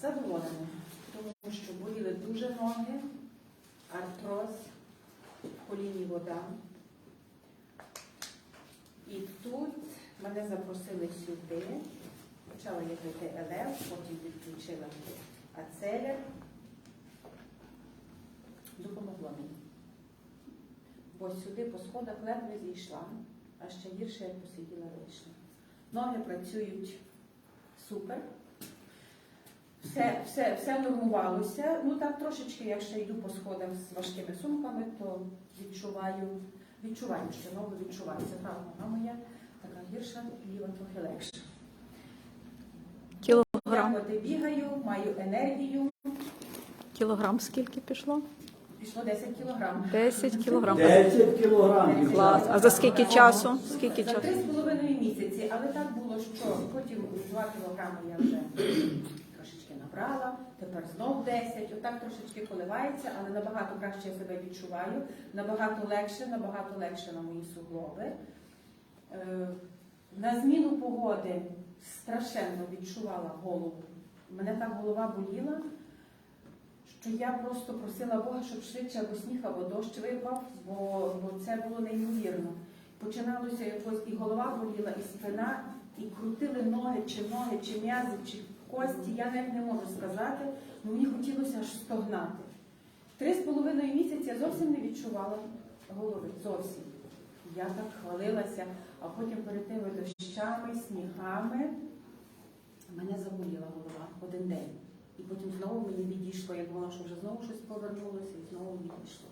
Задоволена, тому що боліли дуже ноги, артроз, коліні вода. І тут мене запросили сюди. Почала я пити ЛФ, потім підключила ацелер. Допомогло мені. Бо сюди по сходах ледве зійшла, а ще гірше як посиділа вийшла. Ноги працюють супер. Все, все, все нормувалося. Ну так трошечки, якщо йду по сходах з важкими сумками, то відчуваю, відчуваю, що ноги відчуваються. Права нога моя така гірша, ліва трохи легша. Кілограм. Я бігаю, маю енергію. Кілограм скільки пішло? Пішло 10 кілограм. 10 кілограм. 10 кілограмів. Клас. А за скільки часу? Скільки За часу? три з половиною місяці, але так було, що потім 2 кілограми я вже набрала, тепер знов 10, отак трошечки коливається, але набагато краще я себе відчуваю, набагато легше, набагато легше на мої суглоби. Е, На зміну погоди страшенно відчувала голову. Мене так голова боліла, що я просто просила Бога, щоб швидше або сніг, або дощ випав, бо, бо це було неймовірно. Починалося якось і голова боліла, і спина, і крутили ноги, чи ноги, чи м'язи, чи кості. Я навіть не можу сказати, але мені хотілося аж стогнати. Три з половиною місяці я зовсім не відчувала голови. Зовсім. Я так хвалилася, а потім перед тими дощами, снігами мене заболіла голова один день. І потім знову мені відійшло. Я думала, що вже знову щось повернулося і знову відійшло.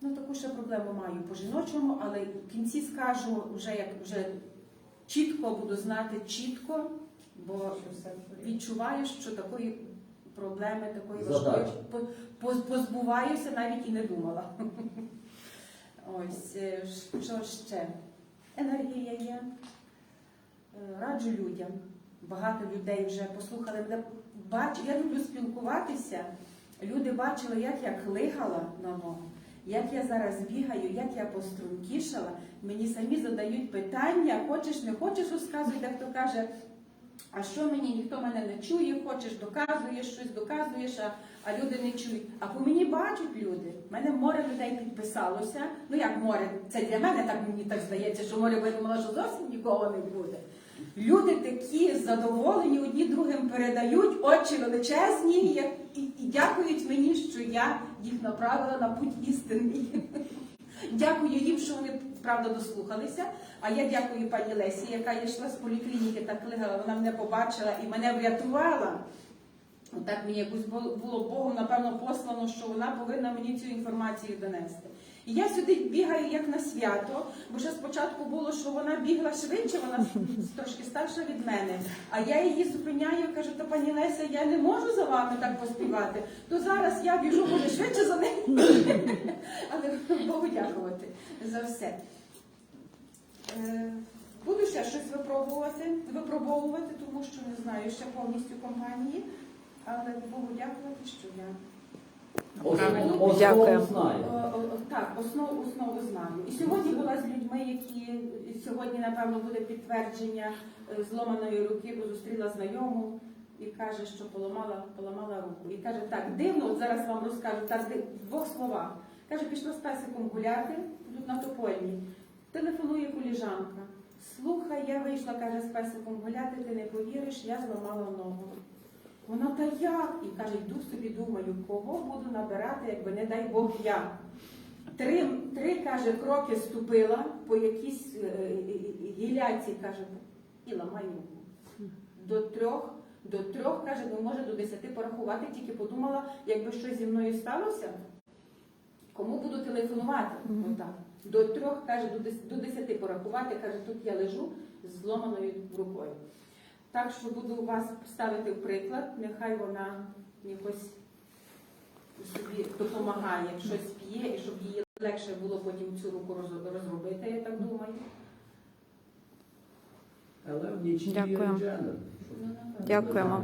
Ну, таку ще проблему маю по жіночому, але в кінці скажу, вже як вже чітко буду знати чітко, бо відчуваю, що такої проблеми, такої важкої позбуваюся, навіть і не думала. Ось е, що ще? Енергія є. Е, Раджу людям. Багато людей вже послухали мене. Бач, я люблю спілкуватися. Люди бачили, як я клигала на ногу, як я зараз бігаю, як я пострункішала. Мені самі задають питання, хочеш, не хочеш, розказуй, дехто каже, а що мені, ніхто мене не чує, хочеш, доказуєш щось, доказуєш, а, а люди не чують. А по мені бачать люди. У мене море людей підписалося. Ну як море, це для мене так мені так здається, що море я що зовсім нікого не буде. Люди такі задоволені, одні другим передають, очі величезні, і, і дякують мені, що я їх направила на путь істинний. Дякую їм, що вони правда дослухалися. А я дякую пані Лесі, яка йшла з поліклініки та клигала, вона мене побачила і мене врятувала. Отак мені якось було Богом, напевно, послано, що вона повинна мені цю інформацію донести. І я сюди бігаю як на свято, бо ще спочатку було, що вона бігла швидше, вона трошки старша від мене. А я її зупиняю, кажу, то пані Леся, я не можу за вами так поспівати. То зараз я біжу може швидше за нею. Але Богу дякувати за все. Е, Буду ще щось випробувати, випробовувати, тому що не знаю ще повністю компанії. Але Богу дякувати, що я. Дякую. Так, основу, основу знаю. І сьогодні була з людьми, які сьогодні, напевно, буде підтвердження е, зломаної руки, бо зустріла знайому і каже, що поламала, поламала руку. І каже, так, дивно, зараз вам розкажу, так, в двох словах. Каже, пішла з песиком гуляти тут на Топольні. Телефонує коліжанка. Слухай, я вийшла, каже, з песиком гуляти, ти не повіриш, я зламала ногу. Вона та як? І каже, йду собі думаю, кого буду набирати, якби не дай Бог я. Три, три каже, кроки ступила по якійсь е, е, е, гіляці, каже, і ламаю. До трьох, до трьох, каже, ну може до десяти порахувати, тільки подумала, якби щось зі мною сталося, кому буду телефонувати? Мгм. Отак. До трьох, каже, до десяти порахувати, каже, тут я лежу з зломаною рукою. Так що буду вас ставити в приклад, нехай вона якось собі допомагає, щось п'є, і щоб її легше було потім цю руку розробити, я так думаю. Але в нічній Дякую. Дякуємо.